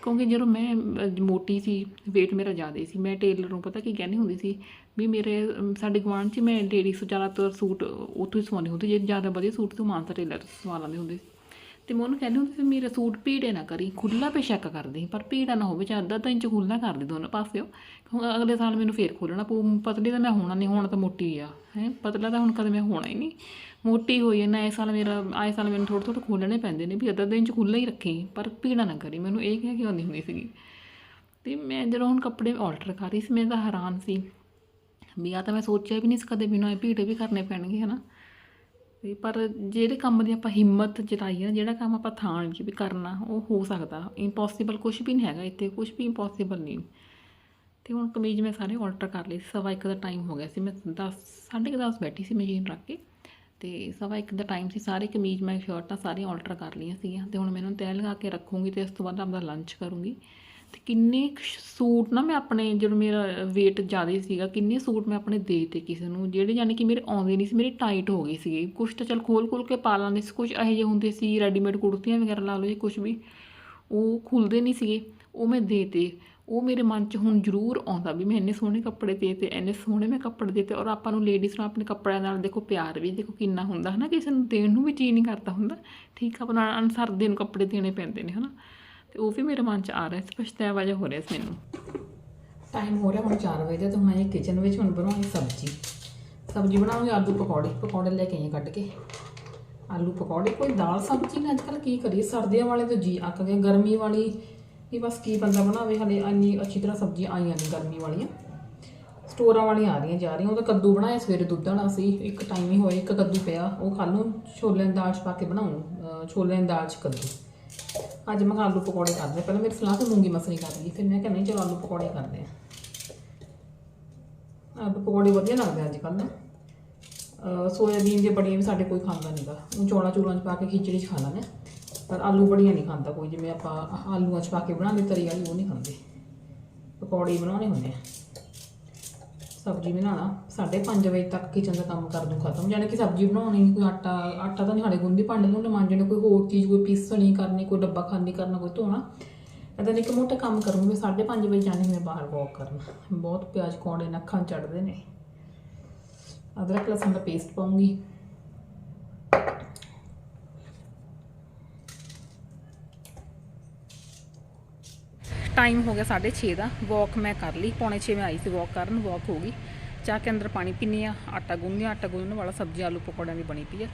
ਕਿਉਂਕਿ ਜਦੋਂ ਮੈਂ ਮੋਟੀ ਸੀ, weight ਮੇਰਾ ਜ਼ਿਆਦਾ ਸੀ, ਮੈਂ ਟੇਲਰ ਨੂੰ ਪਤਾ ਕੀ ਕਹਿੰਦੀ ਹੁੰਦੀ ਸੀ ਵੀ ਮੇਰੇ ਸਾਡੇ ਗੁਆਂਢ 'ਚ ਮੈਂ ਲੇਡੀਜ਼ ਜ਼ਿਆਦਾਤਰ ਸੂਟ ਉੱਥੋਂ ਹੀ ਸਵਾਉਂਦੀ ਹੁੰਦੀ ਜੇ ਜ਼ਿਆਦਾ ਵਧੀਆ ਸੂਟ ਤੋਂ ਮਾਨਸਾ ਟੇਲਰ ਸਵਾ ਲੈਂਦੇ ਹੁੰਦੇ ਸੀ। ਤੇ ਮੈਂ ਉਹਨੂੰ ਕਹਿੰਦੀ ਹੁੰਦੀ ਸੀ ਮੇਰਾ ਸੂਟ ਭੀੜੇ ਨਾ ਕਰੀ ਖੁੱਲਾ ਪੇਸ਼ੱਕ ਕਰਦੀ ਪਰ ਭੀੜਾ ਨਾ ਹੋਵੇ ਜਾਂ ਅੱਧਾ ਤਾਂ ਇੰਚ ਖੁੱਲਾ ਕਰ ਦੇ ਦੋਨੋਂ ਪਾਸਿਓ ਕਿਉਂਕਿ ਅਗਲੇ ਸਾਲ ਮੈਨੂੰ ਫੇਰ ਖੋਲਣਾ ਪਊ, ਪਤਲੀ ਤਾਂ ਮੈਂ ਹੋਣਾ ਨਹੀਂ ਹੋਣਾ ਤਾਂ ਮੋਟੀ ਆ, ਹੈ, ਪਤਲਾ ਤਾਂ ਹੁਣ ਕਦੇ ਮੈਂ ਹੋਣਾ ਹੀ ਨਹੀਂ ਮੋਟੀ ਹੋਈ ਹੈ ਨਾ ਇਸ ਸਾਲ ਮੇਰਾ, ਆਏ ਸਾਲ ਮੈਨੂੰ ਥੋੜ੍ਹੇ ਥੋੜ੍ਹੇ ਖੋਲਣੇ ਪੈਂਦੇ ਨੇ ਵੀ ਅੱਧਾ ਦਿਨ 'ਚ ਖੁੱਲ੍ਹਾ ਹੀ ਰੱਖੀ, ਪਰ ਭੀੜਾ ਨਾ ਕਰੀ। ਮੈਨੂੰ ਇਹ ਕਹਿ ਕੇ ਆਉਂਦੀ ਹੁੰਦੀ ਸੀਗੀ। ਤੇ ਮੈਂ ਜਦੋਂ ਹੁਣ ਕੱਪੜੇ ਆਲਟਰ ਕਰ ਰਹੀ ਸੀ, ਮੈਂ ਤਾਂ ਹੈਰਾਨ ਸੀ ਵੀ ਆ ਤਾਂ ਮੈਂ ਸੋਚਿਆ ਵੀ ਨਹੀਂ ਸੀ ਕਦੇ ਬਿਨਾਂ ਇਹ ਭੀੜੇ ਵੀ ਕਰਨੇ ਪੈਣਗੇ, ਹਨਾ। ਤੇ ਪਰ ਜਿਹੜੇ ਕੰਮ ਦੀ ਆਪਾਂ ਹਿੰਮਤ ਜਤਾਈ ਨਾ, ਜਿਹੜਾ ਕੰਮ ਆਪਾਂ ਥਾਣ ਵਿੱਚ ਵੀ ਕਰਨਾ, ਉਹ ਹੋ ਸਕਦਾ। ਇੰਪੋਸੀਬਲ ਕੁਝ ਵੀ ਨਹੀਂ ਹੈਗਾ ਇੱਥੇ ਕੁਝ ਵੀ ਇੰਪੋਸੀਬਲ ਨਹੀਂ। ਤੇ ਹੁਣ ਕਮੀਜ਼ ਮੈਂ ਸਾਰੇ ਆਲਟਰ ਕਰ ਲਈ ਸਵਾ ਇੱਕ ਦਾ ਟਾਈਮ ਹੋ ਗਿਆ ਸੀ। ਮੈਂ 10 ਸਾਢੇ ਕੁ ਦਸ ਬੈਠੀ ਸੀ ਮਸ਼ੀਨ ਰੱਖ ਕੇ। ਤੇ ਸਵਾ ਇੱਕ ਦਾ ਟਾਈਮ ਸੀ, ਸਾਰੇ ਕਮੀਜ਼ ਮੈਂ ਸ਼ਰਟਾਂ ਸਾਰੀਆਂ ਆਲਟਰ ਕਰ ਲਈਆਂ ਸੀਗੀਆਂ ਤੇ ਹੁਣ ਮੈਂ ਮੈਨੂੰ ਤੈਅ ਲਗਾ ਕੇ ਰੱਖੂੰਗੀ ਤੇ ਉਸ ਤੋਂ ਬਾਅਦ ਆਪਦਾ ਲੰਚ ਕਰੂੰਗੀ। ਤੇ ਕਿੰਨੇ ਕੁ ਸੂਟ ਨਾ ਮੈਂ ਆਪਣੇ ਜਦੋਂ ਮੇਰਾ weight ਜ਼ਿਆਦਾ ਸੀਗਾ, ਕਿੰਨੇ ਸੂਟ ਮੈਂ ਆਪਣੇ ਦੇ ਤੇ ਕਿਸੇ ਨੂੰ, ਜਿਹੜੇ ਯਾਨੀ ਕਿ ਮੇਰੇ ਆਉਂਦੇ ਨਹੀਂ ਸੀ, ਮੇਰੇ ਟਾਈਟ ਹੋ ਗਏ ਸੀਗੇ। ਕੁਝ ਤਾਂ ਚਲ ਖੋਲ ਖੋਲ ਕੇ ਪਾ ਲਾਂਦੇ ਸੀ ਕੁਝ ਇਹੋ ਜਿਹੇ ਹੁੰਦੇ ਸੀ ਰੈਡੀਮੇਡ ਕੁੜਤੀਆਂ ਵਗੈਰਾ ਲਾ ਲਓ ਜਾਂ ਕੁਝ ਵੀ, ਉਹ ਖੁੱਲਦੇ ਨਹੀਂ ਸੀਗੇ, ਉਹ ਮੈਂ ਦੇ ਤੇ ਉਹ ਮੇਰੇ ਮਨ 'ਚ ਹੁਣ ਜ਼ਰੂਰ ਆਉਂਦਾ ਵੀ ਮੈਂ ਇੰਨੇ ਸੋਹਣੇ ਕੱਪੜੇ ਦੇ ਤੇ, ਇੰਨੇ ਸੋਹਣੇ ਮੈਂ ਕੱਪੜੇ ਦੇ ਤੇ ਔਰ ਆਪਾਂ ਨੂੰ ਲੇਡੀਜ਼ ਨੂੰ ਆਪਣੇ ਕੱਪੜਿਆਂ ਨਾਲ ਦੇਖੋ ਪਿਆਰ ਵੀ ਦੇਖੋ ਕਿੰਨਾ ਹੁੰਦਾ, ਹਨਾ? ਕਿਸੇ ਨੂੰ ਦੇਣ ਨੂੰ ਵੀ ਜੀ ਨਹੀਂ ਕਰਦਾ ਹੁੰਦਾ। ਠੀਕ ਆ, ਆਪਣਾ ਅਨਸਰ ਦੇ ਨੂੰ ਕੱਪੜੇ ਦੇਣੇ ਪੈਂਦੇ ਨੇ, ਹਨਾ? ਤੇ ਉਹ ਵੀ ਮੇਰੇ ਮਨ 'ਚ ਆ ਰਿਹਾ ਸੀ ਪਛਤਾਵਾ ਜਿਹਾ ਹੋ ਰਿਹਾ ਸੀ ਮੈਨੂੰ। ਟਾਈਮ ਹੋ ਰਿਹਾ ਹੁਣ 4 ਵਜੇ ਦਾ, ਤੇ ਮੈਂ ਕਿਚਨ ਵਿੱਚ ਹੁਣ ਬਣਾਉਣੀ ਸਬਜ਼ੀ। ਸਬਜ਼ੀ ਬਣਾਉਂਗੀ, ਆਲੂ ਪਕੌੜੇ ਪਕੌੜੇ ਲੈ ਕੇ ਆਏ ਹਾਂ ਕੱਢ ਕੇ। ਆਲੂ ਪਕੌੜੇ, ਕੋਈ ਦਾਲ ਸਬਜ਼ੀ ਨੇ ਅੱਜਕੱਲ ਕੀ ਕਰੀਏ? ਸਰਦੀਆਂ ਵਾਲੇ ਤੋਂ ਜੀ ਅੱਕ ਗਏ, ਗਰਮੀ ਵਾਲੀ ਇਹ ਬਸ ਕੀ ਬੰਦਾ ਬਣਾਵੇ, ਹਲੇ ਇੰਨੀ ਅੱਛੀ ਤਰ੍ਹਾਂ ਸਬਜ਼ੀਆਂ ਆਈਆਂ ਨਹੀਂ ਗਰਮੀ ਵਾਲੀਆਂ। ਸਟੋਰਾਂ ਵਾਲੀਆਂ ਆ ਰਹੀਆਂ, ਜਾ ਰਹੀਆਂ। ਉਹ ਤਾਂ ਕੱਦੂ ਬਣਾਇਆ, ਸਵੇਰੇ ਦੁੱਧ ਵਾਲਾ ਸੀ, ਇੱਕ ਟਾਈਮ ਹੀ ਹੋਇਆ, ਇੱਕ ਕੱਦੂ ਪਿਆ। ਉਹ ਖਾ ਲੂੰ ਛੋਲੇ ਦੀ ਦਾਲ ਚ ਪਾ ਕੇ ਬਣਾਉਂ, ਅਹ ਛੋਲੇ ਦੀ ਦਾਲ ਚ ਕੱਦੂ। ਅੱਜ ਮੈਂ ਕਿਹਾ ਆਲੂ ਪਕੌੜੇ ਕਰਦੇ ਪਹਿਲਾਂ ਮੇਰੀ ਸਲਾਹ ਤਾਂ ਮੂੰਗੀ ਮਸਰੀ ਕਰ ਲਈ, ਫਿਰ ਮੈਂ ਕਹਿੰਦੀ ਨਹੀਂ, ਚਲੋ ਆਲੂ ਪਕੌੜੇ ਕਰਦੇ ਆ ਆਲੂ ਪਕੌੜੇ ਵਧੀਆ ਲੱਗਦੇ ਅੱਜ ਕੱਲ੍ਹ ਨਾ। ਸੋਇਆਬੀਨ ਦੀਆਂ ਬੜੀਆਂ ਵੀ ਸਾਡੇ ਕੋਈ ਖਾਂਦਾ ਨਹੀਂਗਾ ਉਹ ਚੌਲਾਂ ਚੂਲਾਂ 'ਚ ਪਾ ਕੇ ਖਿਚੜੀ 'ਚ ਖਾ ਲੈਂਦੇ ਆ। ਪਰ ਆਲੂ ਬੜੀਆਂ ਨਹੀਂ ਖਾਂਦਾ ਕੋਈ, ਜਿਵੇਂ ਆਪਾਂ ਆਲੂਆਂ 'ਚ ਪਾ ਕੇ ਬਣਾਉਂਦੇ ਤਰੀ ਵਾਲੀ ਉਹ ਨਹੀਂ ਖਾਂਦੇ। ਪਕੌੜੇ ਬਣਾਉਣੇ ਹੁੰਦੇ ਆ। ਸਬਜ਼ੀ ਬਣਾਉਣਾ 5:30 ਵਜੇ ਤੱਕ ਕਿਚਨ ਦਾ ਕੰਮ ਕਰ ਦੂੰ ਖਤਮ, ਜਾਣੀ ਕਿ ਸਬਜ਼ੀ ਬਣਾਉਣੀ ਕੋਈ ਆਟਾ ਆਟਾ ਤਾਂ ਨਹੀਂ ਹਾਲੇ ਗੁੰਦੀ ਭਾਂਡੇ ਨੂੰ ਮਾਂਜਣੇ, ਕੋਈ ਹੋਰ ਚੀਜ਼, ਕੋਈ ਪੀਸਣੀ ਕਰਨੀ, ਕੋਈ ਡੱਬਾ ਖਾਲੀ ਕਰਨਾ, ਕੋਈ ਧੋਣਾ। ਇਦਾਂ ਇੱਕ ਮੋਟਾ ਕੰਮ ਕਰੂੰਗੀ 5:30 ਵਜੇ ਜਾਣੀ, ਮੈਂ ਬਾਹਰ ਵਾਕ ਕਰਨ। ਬਹੁਤ ਪਿਆਜ਼ ਕੌੜੇ ਨੱਖਾਂ ਚੜਦੇ ਨੇ। ਅਦਰਕ, ਲਸਣ ਦਾ ਪੇਸਟ ਪਾਉਂਗੀ। ਟਾਈਮ ਹੋ ਗਿਆ 6:30 ਦਾ। ਵਾਕ ਮੈਂ ਕਰ ਲਈ। ਪੌਣੇ 6 ਮੈਂ ਆਈ ਸੀ ਵਾਕ ਕਰਨ। ਵਾਕ ਹੋ ਗਈ। ਚਾਹ ਕੇ ਅੰਦਰ ਪਾਣੀ ਪੀਨੀ ਆ ਆਟਾ ਗੁੰਨ੍ਹਦੀ ਹਾਂ। ਆਟਾ ਗੁੰਨਣ ਵਾਲਾ ਸਬਜ਼ੀ, ਆਲੂ ਪਕੌੜਿਆਂ ਦੀ ਬਣੀ ਪਈ ਆ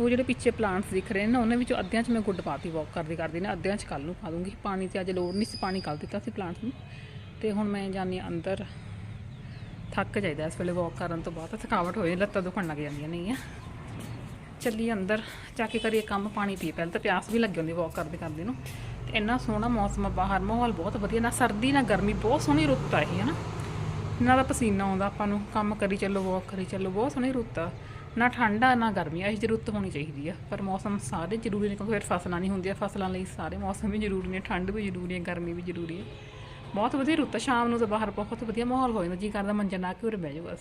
ਉਹ ਜਿਹੜੇ ਪਿੱਛੇ ਪਲਾਂਟਸ ਦਿਖ ਰਹੇ ਨੇ ਨਾ, ਉਹਨਾਂ ਵਿੱਚੋਂ ਅੱਧਿਆਂ 'ਚ ਮੈਂ ਗੁੱਡ ਪਾਤੀ ਵਾਕ ਕਰਦੀ ਕਰਦੀ। ਨਾ ਅੱਧਿਆਂ 'ਚ ਕੱਲ ਨੂੰ ਪਾ ਦੂੰਗੀ। ਪਾਣੀ ਤੇ ਅੱਜ ਲੋੜ ਨਹੀਂ ਸੀ। ਪਾਣੀ ਕੱਲ ਦਿੱਤਾ ਸੀ ਪਲਾਂਟਸ ਨੂੰ। ਤੇ ਹੁਣ ਮੈਂ ਜਾਂਦੀ ਹਾਂ ਅੰਦਰ। ਥੱਕ ਜਾਈਦਾ ਇਸ ਵੇਲੇ ਵਾਕ ਕਰਨ ਤੋਂ ਬਾਅਦ। ਥਕਾਵਟ ਹੋਏ, ਲੱਤਾਂ ਦੁਖਣ ਲੱਗ ਜਾਂਦੀਆਂ ਨਹੀਂ ਆ ਚੱਲੀ ਅੰਦਰ। ਜਾ ਕੇ ਕਰੀਏ ਕੰਮ ਪਾਣੀ ਪੀ ਪਹਿਲਾਂ ਤਾਂ ਪਿਆਸ ਵੀ ਲੱਗੀ ਹੁੰਦੀ ਵਾਕ ਕਰਦੇ ਕਰਦੇ ਨੂੰ। ਇੰਨਾ ਸੋਹਣਾ ਮੌਸਮ ਆ ਬਾਹਰ, ਮਾਹੌਲ ਬਹੁਤ ਵਧੀਆ, ਨਾ ਸਰਦੀ, ਨਾ ਗਰਮੀ, ਬਹੁਤ ਸੋਹਣੀ ਰੁੱਤ ਆ ਇਹ, ਹਨਾ। ਨਾ ਦਾ ਪਸੀਨਾ ਆਉਂਦਾ ਆਪਾਂ ਨੂੰ, ਕੰਮ ਕਰੀ ਚੱਲੋ ਵਾਕ ਕਰੀ ਚੱਲੋ, ਬਹੁਤ ਸੋਹਣੀ ਰੁੱਤ ਆ। ਨਾ ਠੰਡਾ ਨਾ ਗਰਮੀ ਇਹ ਜਿਹੀ ਰੁੱਤ ਹੋਣੀ ਚਾਹੀਦੀ ਆ। ਪਰ ਮੌਸਮ ਸਾਰੇ ਜ਼ਰੂਰੀ ਨੇ, ਕਿਉਂਕਿ ਫਿਰ ਫਸਲਾਂ ਨਹੀਂ ਹੁੰਦੀਆਂ, ਫਸਲਾਂ ਲਈ ਸਾਰੇ ਮੌਸਮ ਵੀ ਜ਼ਰੂਰੀ ਨੇ, ਠੰਡ ਵੀ ਜ਼ਰੂਰੀ ਹੈ ਗਰਮੀ ਵੀ ਜ਼ਰੂਰੀ ਹੈ ਬਹੁਤ ਵਧੀਆ ਰੁੱਤ ਆ, ਸ਼ਾਮ ਨੂੰ ਤਾਂ ਬਾਹਰ ਬਹੁਤ ਵਧੀਆ ਮਾਹੌਲ ਹੋ ਜਾਂਦਾ, ਜੀ ਕਰਦਾ ਮੰਜਾ ਨਾ ਕੇ ਉਰੇ ਬਹਿ ਜਾਓ ਬਸ।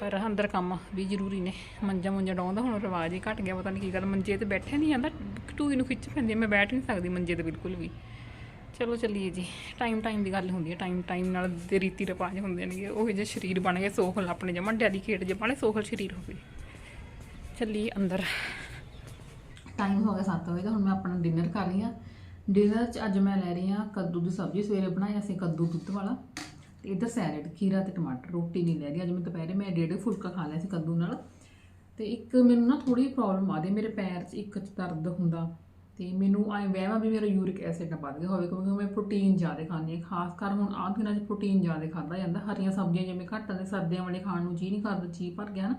ਪਰ ਅੰਦਰ ਕੰਮ ਵੀ ਜ਼ਰੂਰੀ ਨੇ। ਮੰਜਾ ਮੁੰਜਾ ਡਾਉਂਦਾ ਹੁਣ ਰਿਵਾਜ ਹੀ ਘਟ ਗਿਆ, ਪਤਾ ਨਹੀਂ ਕੀ ਗੱਲ। ਮੰਜੇ ਤੇ ਬੈਠਿਆ ਨਹੀਂ ਜਾਂਦਾ ਟੂਈ ਨੂੰ ਖਿੱਚ ਪੈਂਦੀ ਮੈਂ ਬੈਠ ਨਹੀਂ ਸਕਦੀ ਮੰਜੇ ਤੇ ਬਿਲਕੁਲ ਵੀ। ਚਲੋ ਚੱਲੀਏ ਜੀ। ਟਾਈਮ ਟਾਈਮ ਦੀ ਗੱਲ ਹੁੰਦੀ ਹੈ ਟਾਈਮ ਟਾਈਮ ਨਾਲ ਦੇ ਰੀਤੀ ਰਿਵਾਜ ਹੁੰਦੇ ਨੇਗੇ। ਉਹ ਜਿਹੇ ਸਰੀਰ ਬਣ ਗਏ ਸੋਹਲ ਆਪਣੇ ਜਮਾ ਡੈਲੀਕੇਟ ਜੇ ਬਣੇ ਸੋਹਲ ਸਰੀਰ ਹੋਵੇ ਚੱਲੀਏ ਅੰਦਰ। ਟਾਈਮ ਹੋ ਗਿਆ 7 ਵਜੇ ਦਾ, ਹੁਣ ਮੈਂ ਆਪਣਾ ਡਿਨਰ ਕਰ ਰਹੀ ਹਾਂ ਡਿਨਰ 'ਚ ਅੱਜ ਮੈਂ ਲੈ ਰਹੀ ਹਾਂ ਕੱਦੂ ਦੀ ਸਬਜ਼ੀ, ਸਵੇਰੇ ਬਣਾਇਆ ਸੀ ਕੱਦੂ ਦੁੱਧ ਵਾਲਾ। ਤੇ ਇੱਧਰ ਸੈਲਡ ਖੀਰਾ ਤੇ ਟਮਾਟਰ ਰੋਟੀ ਨਹੀਂ ਲੈ ਰਹੀ ਅੱਜ ਮੈਂ ਦੁਪਹਿਰੇ ਮੈਂ ਡੇਢ ਫੁਲਕਾ ਖਾ ਲਿਆ ਸੀ ਕੱਦੂ ਨਾਲ। ਤੇ ਇੱਕ ਮੈਨੂੰ ਨਾ ਥੋੜੀ ਪ੍ਰੋਬਲਮ ਆਦੀ ਮੇਰੇ ਪੈਰ 'ਚ ਇੱਕ 'ਚ ਦਰਦ ਹੁੰਦਾ ਤੇ ਮੈਨੂੰ ਐ ਵਹਿਮਾ ਵੀ ਮੇਰਾ ਯੂਰਿਕ ਐਸਿਡ ਨਾ ਵੱਧ ਗਿਆ ਹੋਵੇ ਕਿਉਂਕਿ ਮੈਂ ਪ੍ਰੋਟੀਨ ਜ਼ਿਆਦਾ ਖਾਂਦੀ ਹਾਂ। ਖਾਸ ਕਰ ਹੁਣ ਆਹ ਦਿਨਾਂ 'ਚ ਪ੍ਰੋਟੀਨ ਜ਼ਿਆਦਾ ਖਾਦਾ ਜਾਂਦਾ। ਹਰੀਆਂ ਸਬਜ਼ੀਆਂ ਜਿਵੇਂ ਘੱਟ ਆਉਂਦੇ ਸਰਦੀਆਂ ਵਾਲੇ ਖਾਣ ਨੂੰ ਜੀ ਨਹੀਂ ਕਰਦਾ ਜੀ ਭਰ ਗਿਆ ਨਾ।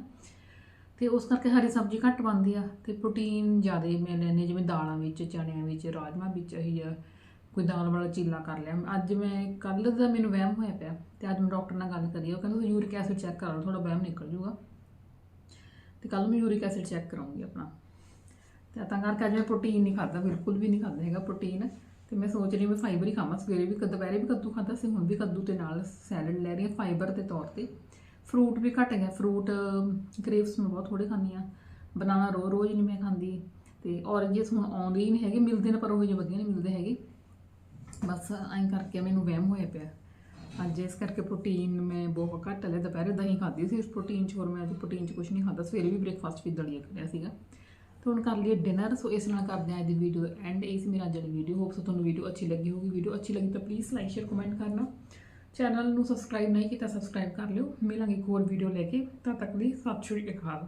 ਤੇ ਉਸ ਕਰਕੇ ਹਰੀ ਸਬਜ਼ੀ ਘੱਟ ਬਣਦੀ ਆ। ਤੇ ਪ੍ਰੋਟੀਨ ਜ਼ਿਆਦਾ ਮੈਂ ਲੈਂਦੀ ਹਾਂ, ਜਿਵੇਂ ਦਾਲਾਂ ਵਿੱਚ ਚਣਿਆਂ ਵਿੱਚ ਰਾਜਮਾਂਹ ਵਿੱਚ ਇਹੀ ਆ ਕੋਈ ਦਾਲ ਵਾਲਾ ਚੀਲਾ ਕਰ ਲਿਆ। ਅੱਜ ਮੈਂ ਕੱਲ ਦਾ ਮੈਨੂੰ ਵਹਿਮ ਹੋਇਆ ਪਿਆ ਤੇ ਅੱਜ ਮੈਂ ਡਾਕਟਰ ਨਾਲ ਗੱਲ ਕਰੀ। ਉਹ ਕਹਿੰਦਾ ਯੂਰਿਕ ਐਸਿਡ ਚੈੱਕ ਕਰਾ ਲਓ ਤੁਹਾਡਾ ਵਹਿਮ ਨਿਕਲ ਜੂਗਾ। ਤੇ ਕੱਲ ਮੈਂ ਯੂਰਿਕ ਐਸਿਡ ਚੈੱਕ ਕਰਾਉਂਗੀ ਆਪਣਾ। ਤੇ ਤਾਂ ਕਰਕੇ ਅੱਜ ਮੈਂ ਪ੍ਰੋਟੀਨ ਨਹੀਂ ਖਾਦਾ ਬਿਲਕੁਲ ਵੀ ਨਹੀਂ ਖਾਦਾ ਹੈਗਾ ਪ੍ਰੋਟੀਨ। ਤੇ ਮੈਂ ਸੋਚ ਰਹੀ ਮੈਂ ਫਾਈਬਰ ਹੀ ਖਾਵਾਂ। ਸਵੇਰੇ ਵੀ ਕਦ, ਦੁਪਹਿਰੇ ਵੀ ਕੱਦੂ ਖਾਦਾ ਸੀ, ਹੁਣ ਵੀ ਕੱਦੂ ਤੇ ਨਾਲ ਸੈਲਡ ਲੈ ਰਹੀ ਹਾਂ ਫਾਈਬਰ ਦੇ ਤੌਰ ਤੇ। ਫਰੂਟ ਵੀ ਘਟ ਗਿਆ ਫਰੂਟ ਗ੍ਰੇਪਸ ਮੈਂ ਬਹੁਤ ਥੋੜੇ ਖਾਂਦੀ ਆ ਬਨਾਨਾ ਰੋ, ਰੋਜ਼ ਨਹੀਂ ਮੈਂ ਖਾਂਦੀ। ਤੇ ਔਰੇਂਜਸ ਹੁਣ ਆਉਂਦੇ ਹੀ ਨਹੀਂ ਹੈਗੇ। ਮਿਲਦੇ ਨੇ ਪਰ ਉਹ ਜਿਹੇ ਵਧੀਆ ਨਹੀਂ ਮਿਲਦੇ ਹੈਗੇ। ਬਸ ਐਂ ਕਰਕੇ ਮੈਨੂੰ ਵਹਿਮ ਹੋਇਆ ਪਿਆ। ਅੱਜ ਇਸ ਕਰਕੇ ਪ੍ਰੋਟੀਨ ਮੈਂ ਬਹੁਤ ਘੱਟ ਲਿਆ ਦੁਪਹਿਰੇ ਦਹੀਂ ਖਾਧੀ ਸੀ ਇਸ ਪ੍ਰੋਟੀਨ ਚ ਹੋਰ ਮੈਂ ਅੱਜ ਪ੍ਰੋਟੀਨ ਚ ਕੁਝ ਨਹੀਂ ਖਾਧਾ। ਸਵੇਰੇ ਵੀ ਬ੍ਰੇਕਫਾਸਟ ਵੀ ਦਲੀਆ ਕਰਿਆ ਸੀਗਾ। ਤੇ ਹੁਣ ਕਰ ਲਈਏ ਡਿਨਰ ਸੋ ਇਸ ਨਾਲ ਕਰਦੇ ਹਾਂ ਅੱਜ ਦੀ ਵੀਡੀਓ ਐਂਡ ਇਹ ਸੀ ਮੇਰਾ ਅੱਜ ਦੀ ਵੀਡੀਓ ਹੋਪ ਸੋ ਤੁਹਾਨੂੰ ਵੀਡੀਓ ਅੱਛੀ ਲੱਗੀ ਹੋਊਗੀ। ਵੀਡੀਓ ਅੱਛੀ ਲੱਗੀ ਤਾਂ ਪਲੀਜ਼ ਲਾਈਕ ਸ਼ੇਅਰ ਕਮੈਂਟ ਕਰਨਾ। ਚੈਨਲ ਨੂੰ ਸਬਸਕ੍ਰਾਈਬ ਨਹੀਂ ਕੀਤਾ ਸਬਸਕ੍ਰਾਈਬ ਕਰ ਲਿਓ। ਮਿਲਾਂਗੇ ਇੱਕ ਹੋਰ ਵੀਡੀਓ ਲੈ ਕੇ। ਤਦ ਤੱਕ ਲਈ ਸਤਿ ਸ਼੍ਰੀ ਅਕਾਲ।